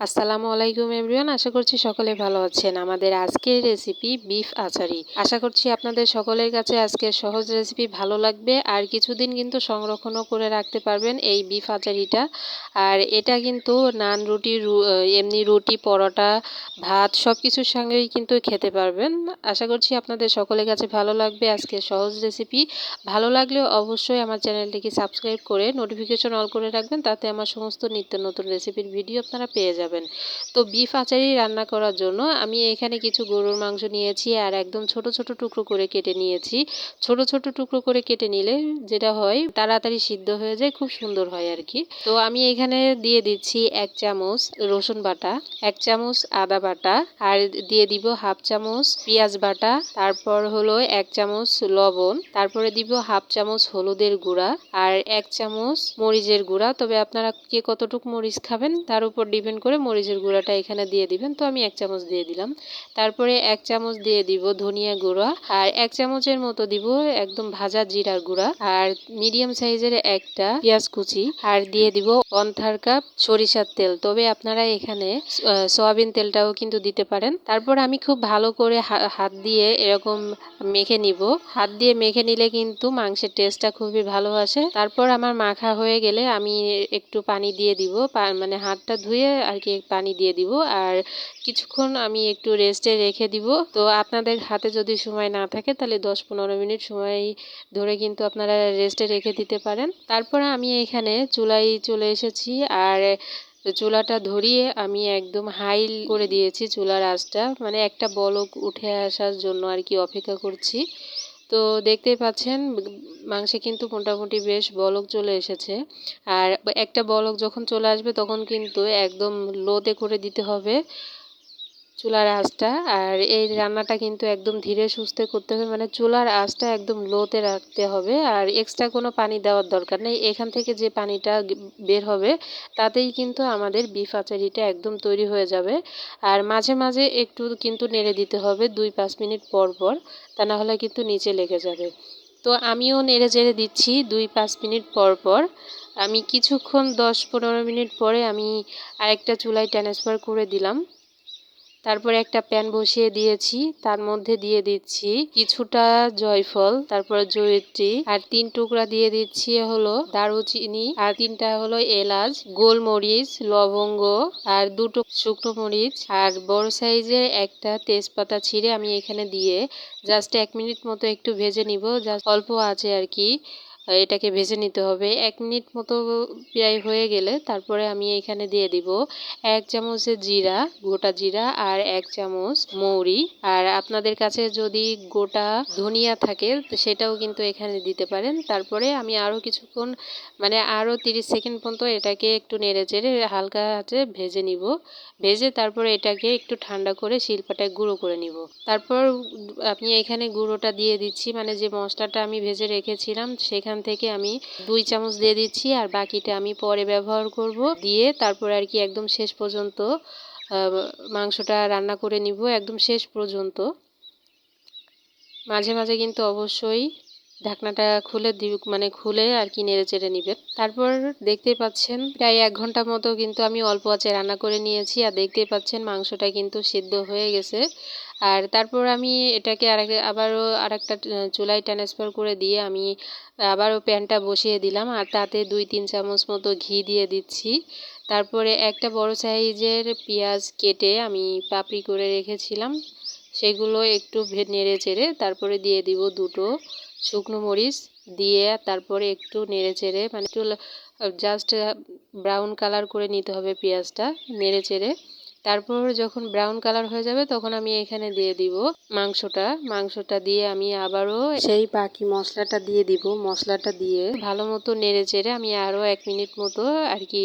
আসসালামু আলাইকুম এভরিওয়ান, আশা করছি সকলে ভালো আছেন। আমাদের আজকের রেসিপি বিফ আচারি। আশা করছি আপনাদের সকলের কাছে আজকের সহজ রেসিপি ভালো লাগবে। আর কিছুদিন কিন্তু সংরক্ষণও করে রাখতে পারবেন এই বিফ আচারিটা। আর এটা কিন্তু নান রুটি এমনি রুটি, পরোটা, ভাত সব কিছুর সঙ্গেই কিন্তু খেতে পারবেন। আশা করছি আপনাদের সকলের কাছে ভালো লাগবে আজকের সহজ রেসিপি ভালো লাগলে অবশ্যই আমার চ্যানেলটিকে সাবস্ক্রাইব করে নোটিফিকেশন অল করে রাখবেন। তাতে আমার সমস্ত নিত্য নতুন রেসিপির ভিডিও আপনারা পেয়ে যাবেন। যাবেন। তো বিফ আচারি রান্না করার জন্য আমি এখানে কিছু গরুর মাংস নিয়েছি আর একদম ছোট ছোট টুকরো করে কেটে নিয়েছি। ছোট ছোট টুকরো করে কেটে নিলে যেটা হয়, তাড়াতাড়ি সিদ্ধ হয়ে যায়, খুব সুন্দর হয় আর কি তো আমি এখানে দিয়ে দিচ্ছি এক চামচ রসুন বাটা, এক চামচ আদা বাটা আর দিয়ে দিব হাফ চামচ পেঁয়াজ বাটা, তারপর হলো এক চামচ লবণ, তারপরে দিব হাফ চামচ হলুদের গুঁড়া আর এক চামচ মরিচের গুঁড়া। তবে আপনারা কে কতটুকু মরিচ খাবেন তার উপর ডিপেন্ড করে মরিচের গুঁড়াটা এখানে দিয়ে দিবেন। তো আমি এক চামচ দিয়ে দিলাম। তারপরে এক চামচ দিয়ে দিব ধনিয়া গুঁড়া। আর এক চামচের মতো দিব একদম ভাজা জিরার গুঁড়া। আর মিডিয়াম সাইজের একটা পেঁয়াজ কুচি। আর দিয়ে দিব ওয়ান থার্ড কাপ সরিষার তেল। তবে আপনারা এখানে সয়াবিন তেলটাও কিন্তু দিতে পারেন। তারপর আমি খুব ভালো করে হাত দিয়ে এরকম মেখে নিব। হাত দিয়ে মেখে নিলে কিন্তু মাংসের টেস্টটা খুবই ভালো আসে। তারপর আমার মাখা হয়ে গেলে আমি একটু পানি দিয়ে দিব। মানে হাতটা ধুয়ে আর কি পানি দিয়ে দিব আর কিছুক্ষণ আমি একটু রেস্টে রেখে দিব। তো আপনাদের হাতে যদি সময় না থাকে তাহলে দশ পনেরো মিনিট সময় ধরে কিন্তু আপনারা রেস্টে রেখে দিতে পারেন। তারপরে আমি এখানে চুলাই চলে এসেছি আর চুলাটা ধরিয়ে আমি একদম হাই করে দিয়েছি চুলার আঁচটা। মানে একটা বলক উঠে আসার জন্য আর কি অপেক্ষা করছি। তো দেখতেই পাচ্ছেন, মাংসে কিন্তু মোটামুটি বেশ বলক চলে এসেছে। আর একটা বলক যখন চলে আসবে তখন কিন্তু একদম লোতে করে দিতে হবে। চুলার আঁচটা আর এই রান্নাটা কিন্তু একদম ধীরে সুস্থে করতে হবে। মানে চুলার আঁচটা একদম লোতে রাখতে হবে আর এক্সট্রা কোনো পানি দেওয়ার দরকার নেই। এখান থেকে যে পানিটা বের হবে তাতেই কিন্তু আমাদের বিফ আচারিটা একদম তৈরি হয়ে যাবে। আর মাঝে মাঝে একটু কিন্তু নেড়ে দিতে হবে দুই পাঁচ মিনিট পর পর, তা না হলে কিন্তু নিচে লেগে যাবে। তো আমিও নেড়ে চেড়ে দিচ্ছি দুই পাঁচ মিনিট পর পর। আমি কিছুক্ষণ দশ পনেরো মিনিট পরে আমি আরেকটা চুলায় ট্রান্সফার করে দিলাম। তারপরে একটা প্যান বসিয়ে দিয়েছি, তার মধ্যে দিয়ে দিচ্ছি কিছুটা জয়ফল, তারপর জয়িত্রী, আর তিন টুকরা দিয়ে দিচ্ছি হলো দারুচিনি, আর তিনটা হলো এলাচ, গোলমরিচ, লবঙ্গ, আর দুটো শুকনো মরিচ, আর বড় সাইজের একটা তেজপাতা ছিঁড়ে আমি এখানে দিয়ে জাস্ট এক মিনিট মতো একটু ভেজে নিব জাস্ট অল্প আছে আর কি। এটাকে ভেজে নিতে হবে। এক মিনিট মতো প্রায় হয়ে গেলে তারপরে আমি এখানে দিয়ে দিব এক চামচের জিরা, গোটা জিরা আর এক চামচ মৌরি। আর আপনাদের কাছে যদি গোটা ধনিয়া থাকে সেটাও কিন্তু এখানে দিতে পারেন। তারপরে আমি আরও কিছুক্ষণ মানে আরও তিরিশ সেকেন্ড পর্যন্ত এটাকে একটু নেড়ে চেড়ে হালকা হাতে ভেজে নিব। ভেজে তারপরে এটাকে একটু ঠান্ডা করে শিল্পাটায় গুঁড়ো করে নিব। তারপর আমি এখানে গুঁড়োটা দিয়ে দিচ্ছি মানে যে মশলাটা আমি ভেজে রেখেছিলাম, সেখান থেকে আমি দুই চামচ দিয়ে দিচ্ছি আর বাকিটা আমি পরে ব্যবহার করব। দিয়ে তারপর আর কি একদম শেষ পর্যন্ত মাংসটা রান্না করে নিব একদম শেষ পর্যন্ত। মাঝে মাঝে কিন্তু অবশ্যই ঢাকনাটা খুলে মানে খুলে আর কি নেড়ে চেড়ে নিবেন তারপর দেখতেই পাচ্ছেন প্রায় এক ঘণ্টা মতো কিন্তু আমি অল্প আছে রান্না করে নিয়েছি আর দেখতেই পাচ্ছেন মাংসটা কিন্তু সিদ্ধ হয়ে গেছে। আর তারপর আমি এটাকে আর আবারও আর একটা চুলায় ট্রান্সফার করে দিয়ে আমি আবারও প্যানটা বসিয়ে দিলাম। আর তাতে দুই তিন চামচ মতো ঘি দিয়ে দিচ্ছি। তারপরে একটা বড় সাইজের পেঁয়াজ কেটে আমি পাপড়ি করে রেখেছিলাম। সেগুলো একটু নেড়ে চেড়ে তারপরে দিয়ে দিব দুটো শুকনো মরিচ দিয়ে তারপরে একটু নেড়ে চেড়ে মানে একটু জাস্ট ব্রাউন কালার করে নিতে হবে পেঁয়াজটা, নেড়ে চেড়ে। তারপর যখন ব্রাউন কালার হয়ে যাবে, তখন আমি এখানে দিয়ে দিব মাংসটা। মাংসটা দিয়ে আমি আবারও সেই বাকি মশলাটা দিয়ে দিব। মশলাটা দিয়ে ভালো মতো নেড়ে চেড়ে আমি আরও এক মিনিট মতো আর কি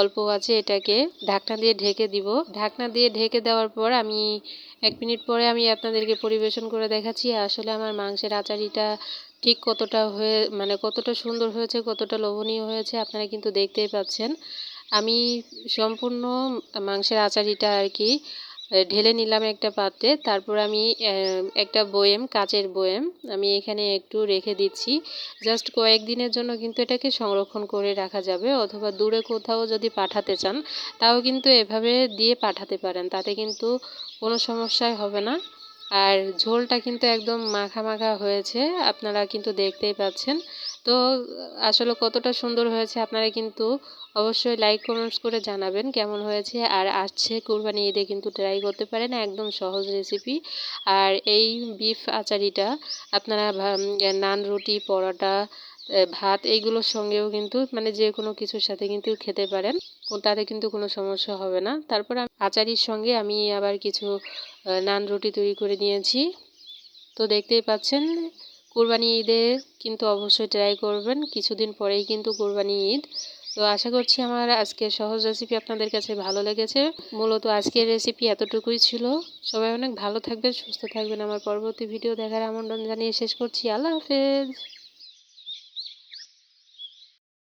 অল্প আছে এটাকে ঢাকনা দিয়ে ঢেকে দিব। ঢাকনা দিয়ে ঢেকে দেওয়ার পর আমি এক মিনিট পরে আমি আপনাদেরকে পরিবেশন করে দেখাচ্ছি আসলে আমার মাংসের আচারিটা ঠিক কতটা হয়ে মানে কতটা সুন্দর হয়েছে, কতটা লোভনীয় হয়েছে, আপনারা কিন্তু দেখতেই পাচ্ছেন। আমি সম্পূর্ণ মাংসের আচারিটা আর কি ঢেলে নিলাম একটা পাত্রে। তারপর আমি একটা বয়েম কাচের বয়েম আমি এখানে একটু রেখে দিচ্ছি। জাস্ট কয়েকদিনের জন্য কিন্তু এটাকে সংরক্ষণ করে রাখা যাবে, অথবা দূরে কোথাও যদি পাঠাতে চান, তাও কিন্তু এভাবে দিয়ে পাঠাতে পারেন, তাতে কিন্তু কোনো সমস্যাই হবে না। আর ঝোলটা কিন্তু একদম মাখা মাখা হয়েছে, আপনারা কিন্তু দেখতেই পাচ্ছেন। তো আসলে কতটা সুন্দর হয়েছে আপনারা কিন্তু অবশ্যই লাইক কমেন্টস করে জানাবেন কেমন হয়েছে আর আসছে কোরবানি ঈদে কিন্তু ট্রাই করতে পারেন একদম সহজ রেসিপি আর এই বিফ আচারিটা আপনারা নান, রুটি, পরোটা ভাত এইগুলোর সঙ্গেও কিন্তু মানে যে কোনো কিছুর সাথে কিন্তু খেতে পারেন। তাতে কিন্তু কোনো সমস্যা হবে না। তারপর আচারির সঙ্গে আমি আবার কিছু নান, রুটি তৈরি করে নিয়েছি। তো দেখতেই পাচ্ছেন কোরবানি ঈদে কিন্তু অবশ্যই ট্রাই করবেন। কিছুদিন পরেই কিন্তু কোরবানি ঈদ। তো আশা করছি আমার আজকের সহজ রেসিপি আপনাদের কাছে ভালো লেগেছে। মূলত আজকের রেসিপি এতটুকুই ছিল। সবাই অনেক ভালো থাকবেন, সুস্থ থাকবেন। আমার পরবর্তী ভিডিও দেখার আমন্ত্রণ জানিয়ে শেষ করছি। আল্লাহ হাফেজ।